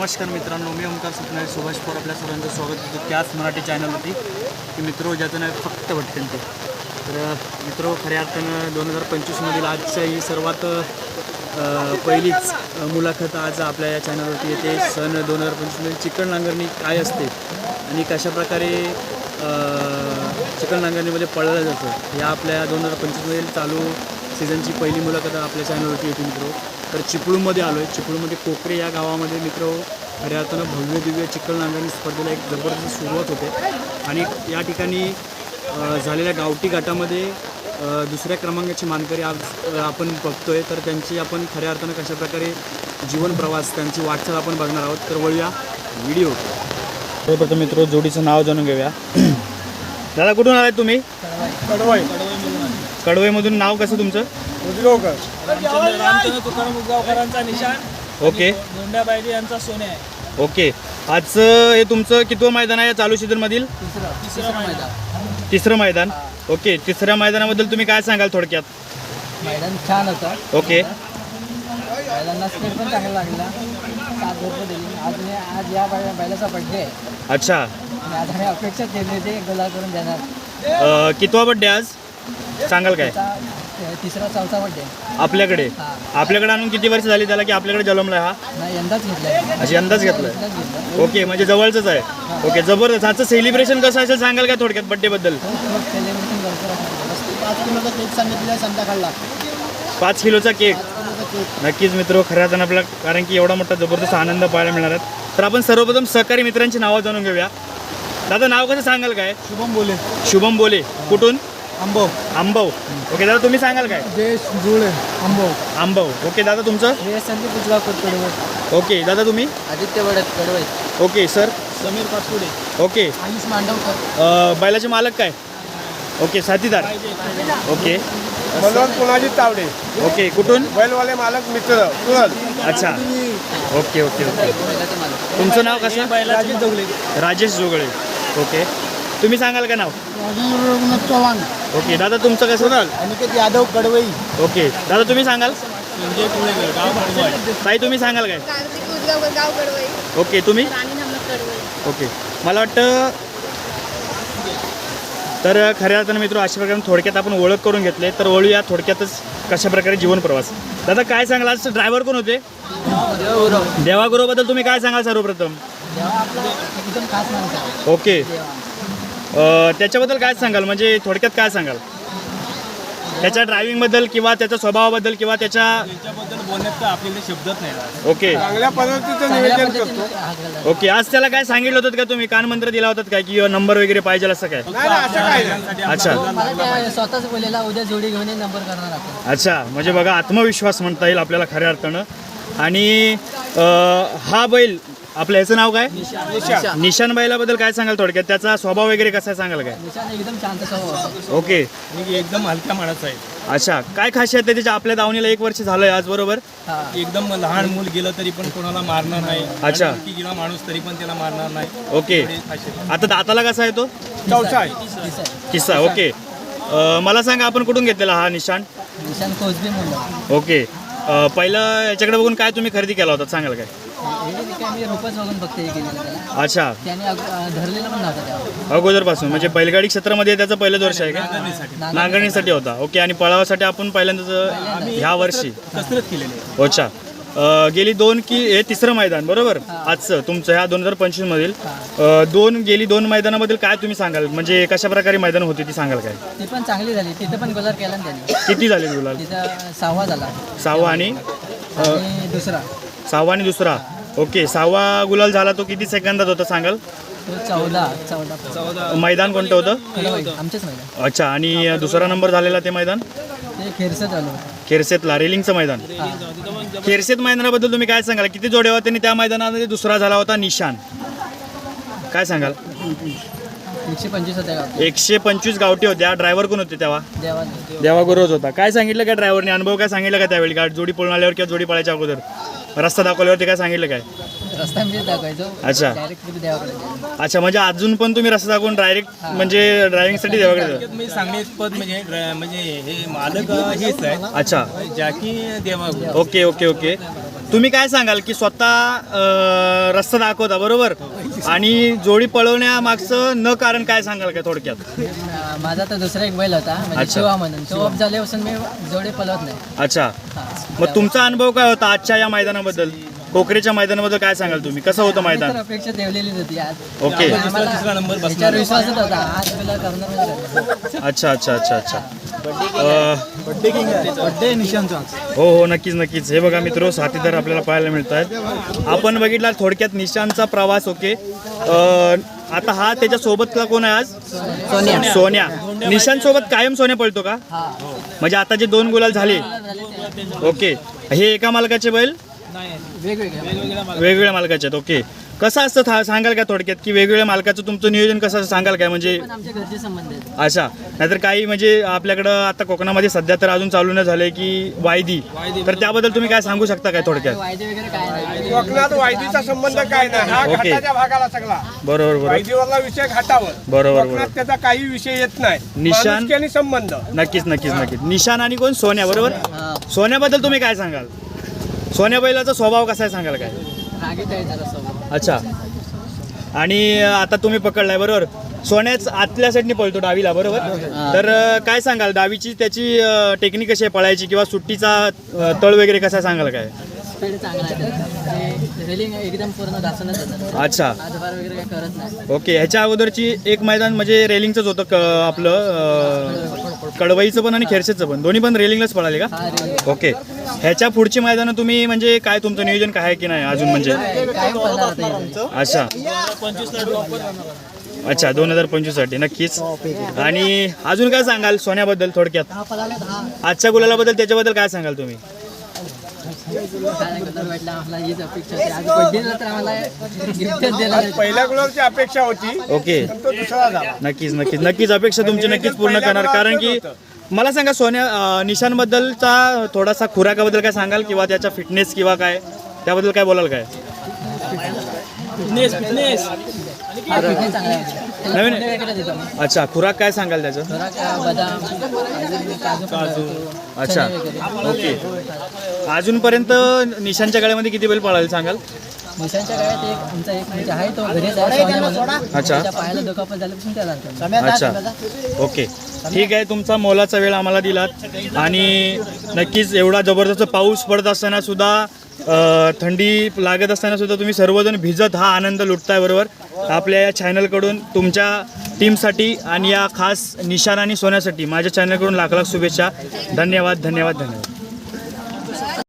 नमस्कार मित्रांनो मी ओंकार सुपनाळे सुभाष पोर आपल्या सर्वांचं स्वागत करतो त्याच मराठी चॅनलवरती. की मित्रो ज्याचं नाव फक्त भटकंती. ते तर मित्रो खऱ्या अर्थानं दोन हजार पंचवीसमधील आजच्या ही सर्वात पहिलीच मुलाखत आज आपल्या या चॅनलवरती येते. सन दोन हजार पंचवीसमध्ये चिकन नांगरणी काय असते आणि कशाप्रकारे चिकन नांगरणीमध्ये पळलं जातं या आपल्या दोन हजार पंचवीसमधील चालू सीझनची पहिली मुलाखत आपल्या चॅनलवरती येते मित्रो. तर चिपळूणमध्ये आलो आहे चिपळूणमध्ये कोकरे या गावामध्ये मित्र खऱ्या अर्थानं भव्य दिव्य चिखल नांगरणी स्पर्धेला एक जबरदस्त सुरुवात होते. आणि या ठिकाणी झालेल्या गावठी गटामध्ये दुसऱ्या क्रमांकाची मानकरी आज आपण बघतोय. तर त्यांची आपण खऱ्या अर्थानं कशाप्रकारे जीवन प्रवास त्यांची वाटचाल आपण बघणार आहोत. तर वळूया व्हिडिओ. सर्वप्रथम मित्र जोडीचं नाव जाणून घेऊया. दादा कुठून आलाय तुम्ही? कडवाई. कडवईमधून नाव कसं तुमचं? उजगावकर रामचंद्र रामचंद्र तुकाराम उगावकरांचा निशाण ओके. धोंड्या बायडे यांचा सोने आहे. ओके. आजचं हे तुमचं कितवं मैदान आहे या चालू सीझनमधील तिसरं. मैदान. तिसरं मैदान. ओके. तिसऱ्या मैदानाबद्दल तुम्ही काय सांगाल थोडक्यात? मैदान छान होतं. ओके. बैलांना स्पीड पण चांगला लागला. सात रुपये दिली. आज मी आज या बैला बैलाचा बड्डे आहे अच्छा. आणि आज आम्ही अपेक्षा केली होती गोला करून देणार. अं, कितवा बड्डे आज? सांगाल काय? तिसरा चौथा बड्डे आपल्याकडे? हा. आपल्याकडे आणून किती वर्ष झाली त्याला की आपल्याकडे जन्मलाय हा? नाही यंदाच घेतलाय. अशी अंदाज घेतलाय. यंदाच घेतला ओके म्हणजे जवळचंच आहे. ओके जबरदस्त. आजचं सेलिब्रेशन कसं असेल सांगाल का थोडक्यात खूप सेलिब्रेशन भरपूर असणार पाच किलोचा केक सांगितलेला संध्याकाळला. पाच किलोचा केक किलोचा केक नक्कीच मित्र खऱ्या अर्थानं आपल्याला कारण की एवढा मोठा जबरदस्त आनंद पाहायला मिळणार आहे. तर आपण सर्वप्रथम सहकारी मित्रांची नावं जाणून घेऊया. दादा नाव कसं सांगाल काय? शुभम बोले. शुभम बोले. कुठून? आंबो आंबव. ओके दादा तुम्ही सांगाल काय? देश जुळे आंबो आंबव. ओके दादा तुमचं? हे संदीप उजगावकर कडवय ओके दादा तुम्ही? आदित्य वडत कडवय okay sir? Sameer Pachpude. Okay. Ayush Mandavkar. अं, बैलाचे मालक काय? ओके साथीदार. ओके. मनोज पुनाजी तावडे. ओके कुठून? बैलवाले मालक मित्र कुरल अच्छा. Okay okay okay. तुमचं नाव कसं? राजेश जोगळे. ओके. तुम्ही सांगाल का नाव? रघुनाथ चव्हाण. ओके दादा तुमचं कसं? अनिकेत यादव कडवई. ओके दादा तुम्ही सांगाल? संजय पुणेकर गाव कडवाई. ताई तुम्ही सांगाल काय? कार्तिक उजगावकर गाव कडवई. ओके तुम्ही? राणी नमक कडवई. ओके. मला वाटतं तर खऱ्या अर्थानं मित्र अशा प्रकारे थोडक्यात आपण ओळख करून घेतले तर वळूया थोडक्यातच कशा प्रकारे जीवन प्रवास. दादा काय सांगाल? आज ड्रायव्हर कोण होते? देवागुरुबद्दल तुम्ही काय सांगाल सर्वप्रथम? तेव्हा आपला एकदम खास माणूस आहे. ओके. त्याच्याबद्दल काय सांगाल? म्हणजे थोडक्यात काय सांगाल? त्याच्या ड्रायव्हिंगबद्दल किंवा त्याच्या स्वभावाबद्दल किंवा त्याच्या त्याच्याबद्दल बोलण्यात तर आपल्याला शब्दच नाही ओके. चांगल्या पद्धतीचं नियोजन करतो. ओके आज त्याला काय सांगितलं होतं का तुम्ही? कानमंत्र दिला होतात काय? की नंबर वगैरे पाहिजे असं काय? नाही नाही, असं काय नाही. अच्छा. तो मला त्या स्वतःच बोललेला उद्या जोडी घेऊन नंबर करणार आपण. अच्छा म्हणजे बघा आत्मविश्वास म्हणता येईल आपल्याला खऱ्या अर्थानं. आणि हा बैल आपलं ह्याचं नाव काय? निशान. निशान. बैलाबद्दल काय सांगाल थोडक्यात? त्याचा स्वभाव वगैरे कसा आहे सांगाल काय? निशान एकदम शांत स्वभाव. ओके. आणि एकदम हलक्या माणूस आहे. अच्छा काय खासियत आहे त्याच्या आपल्या दावणीला एक वर्ष झालंय आज बरोबर? हा. एकदम लहान मूल गेलं तरी पण कोणाला मारणार नाही. अच्छा. आणि मोठी गेला माणूस तरी पण त्याला मारणार नाही. ओके. एवढी खासियत आहे. आता दाताला कसा आहे तो? चौथा आहे. किस्सा ओके. अं, मला सांगा आपण कुठून घेतलेला हा निशाण निशान ओके. अं, पहिलं याच्याकडे बघून काय तुम्ही खरेदी केला होता? सांगाल काय? हे जे काय मी रुपच बघून फक्त हे केलेलं त्याला अच्छा. त्याने अग- अं, धरलेलं पण नव्हतं तेव्हा अगोदरपासून म्हणजे बैलगाडी क्षेत्रामध्ये त्याचं पहिलंच वर्ष आहे का? नांगर- नांगरणीसाठी होता. ओके आणि पळावासाठी आपण पहिल्यांदाच ह्या वर्षी. कसरत केलेली आहे. अच्छा. अं, गेली दोन की हे तिसरं मैदान बरोबर? आजचं तुमचं ह्या दोन हजार पंचवीस मधील. अं, दोन गेली दोन मैदानाबद्दल काय तुम्ही सांगाल? म्हणजे कशा प्रकारे मैदान होती ती सांगाल काय? ती पण चांगली झाली. तिथं पण गोलार केला ना त्याने. किती झाले गुलाल? तिथं सहावा झाला. सहावा आणि आणि दुसरा. सहावा आणि दुसरा. ओके सहावा गुलाल झाला तो किती सेकंदात होता सांगाल? तो चौदा चौदा. चौदा. मैदान कोणतं होतं? कडवई, आमचेच मैदान. अच्छा आणि दुसरा नंबर झालेला ते मैदान? ते खेरसत आलो खेरसेतला रेलिंगचं मैदान. खेरसेत मैदानाबद्दल तुम्ही काय सांगाल? किती जोड्या होत्या आणि त्या मैदानामध्ये दुसरा झाला होता निशान? काय सांगाल? एकशे पंचवीस होत्या गाव एकशे पंचवीस गावठी होत्या. ड्रायव्हर कोण होते तेव्हा? देवा देवा गुरुच होता. काय सांगितलं काय ड्रायव्हरने? अनुभव काय सांगितलं का त्यावेळी? गाडी जोडी पळून आल्यावर किंवा जोडी पळायच्या अगोदर? रस्ता दाखवल्यावरती काय सांगितलं काय? रस्ता म्हणजे दाखवायचो. अच्छा. डायरेक्ट देवाकडे. अच्छा म्हणजे अजून पण तुम्ही रस्ता दाखवून डायरेक्ट म्हणजे ड्रायव्हिंगसाठी देवाकडे जा. थोडक्यात मी सांगण्यात पद म्हणजे म्हणजे हे मालक हेच आहे अच्छा. जाकी ओके ओके ओके. तुम्ही काय सांगाल की स्वतः अं, रस्ता दाखवता बरोबर? आणि जोडी पळवण्यामागचं न कारण काय सांगाल काय थोडक्यात? अं, माझा तर दुसरा एक बैल होता म्हणजे अच्छा. शिवा म्हणून. तो ऑफ झाल्यापासून मी जोडे पलवत नाही. अच्छा. हा. मग तुमचा अनुभव काय होता आजच्या या मैदानाबद्दल? कोकरेच्या मैदानाबद्दल काय सांगाल तुम्ही? कसं होतं मैदान? अपेक्षा ठेवलेलीच होती आज. ओके. आम्हाला विश्वासच होता आज करणार. अच्छा अच्छा अच्छा अच्छा. अं, हो हो नक्कीच नक्कीच. हे बघा मित्र साथीदार आपल्याला पाहायला मिळत आहेत आपण बघितला थोडक्यात निशांचा प्रवास ओके. अं, आता हा त्याच्या सोबतला कोण आहे आज? सोन्या. सोन्या. निशांत सोबत कायम सोन्या पळतो का? हा. म्हणजे आता जे दोन गुलाल झाले. ओके. हे एका मालकाचे बैल? वेगवेगळ्या मालकाचे आहेत ओके. कसं असतं था- सांगाल का थोडक्यात की वेगवेगळ्या मालकाचं तुमचं नियोजन कसं असतं सांगाल काय? म्हणजे पण आमच्या घरचे संबंध आहेत. अच्छा. नाहीतर काही म्हणजे आपल्याकडं आता कोकणामध्ये सध्या तर अजून चालू न झालंय की वायदी. तर त्याबद्दल तुम्ही काय सांगू शकता काय थोडक्यात? वायदे वगैरे काय नाही. कोकणात वायदीचा संबंध काय नाही. हा ओके. घाटाच्या भागाला सगळा. बरोबर बरोबर. वायदीवरला विषय घाटावर. बरोबर, कोकणात बरोबर. त्याचा काही विषय येत नाही. निशान- माणुसकी आणि संबंध. नक्कीच नक्कीच नक्कीच. निशान आणि कोण? सोन्या बरोबर? हा. सोन्याबद्दल तुम्ही काय सांगाल? सोन्या बैलाचा स्वभाव कसा आहे सांगाल काय? अच्छा. आणि आता तुम्ही पकडलाय बरोबर? सोन्याच आतल्या साईडने पळतो डावीला बरोबर? तर काय सांगाल? डावीची त्याची टेक्निक कशी आहे पळायची किंवा सुट्टीचा तळ वगैरे कसा सांगाल काय? स्पीड चांगला आहे. त्याचा ते रेलिंग एकदम पूर्ण दासूनच येतात अच्छा. हातभार वगैरे काही करत नाही. ओके ह्याच्या अगोदरची एक मैदान म्हणजे रेलिंगचंच होतं क आपलं अं, कडवईचं पण आणि खेरशेचं पण. दोन्ही पण रेलिंगलाच पळाले का? हा रेलिंग ओके. ह्याच्या पुढची मैदानं तुम्ही म्हणजे काय तुमचं नियोजन काय आहे की नाही अजून म्हणजे? काय पडणार? अच्छा. अच्छा दोन हजार पंचवीससाठी नक्कीच. आणि अजून काय सांगाल सोन्याबद्दल थोडक्यात? आजच्या गुलालाबद्दल त्याच्याबद्दल काय सांगाल तुम्ही? पहिल्या गुलाबची अपेक्षा होती ओके. पण तो दुसरा झाला. नक्कीच नक्कीच. नक्कीच अपेक्षा तुमची नक्कीच पूर्ण करणार. कारण की मला सांगा सोन्या अं, निशांबद्दलचा थोडासा खुराकाबद्दल काय सांगाल किंवा त्याचा फिटनेस किंवा काय? त्याबद्दल काय बोलाल काय? फिटनेस फिटनेस आहे. नवीन- अच्छा खुराक काय सांगाल त्याचं? बदाम काजू. अच्छा ओके. अजूनपर्यंत निशांच्या गाड्यामध्ये किती बैल पळाले सांगाल? निशांच्या काळात एक आमचा एक म्हणजे आहे तो घरीच आहे सोन्या म्हणून. अच्छा. त्याच्या पायाला दुखापत झाल्यापासून त्याला आणतो. अच्छा. ओके. ठीक आहे तुमचा मोलाचा वेळ आम्हाला दिलात. आणि नक्कीच एवढा जबरदस्त पाऊस पडत असताना सुद्धा अ, थंडी लागत असताना सुद्धा तुम्ही सर्वजण भिजत हा आनंद लुटताय बरोबर. आपल्या या चॅनलकडून तुमच्या टीमसाठी आणि या खास निशाण आणि सोन्यासाठी माझ्या चॅनलकडून लाख लाख शुभेच्छा. धन्यवाद धन्यवाद धन्यवाद.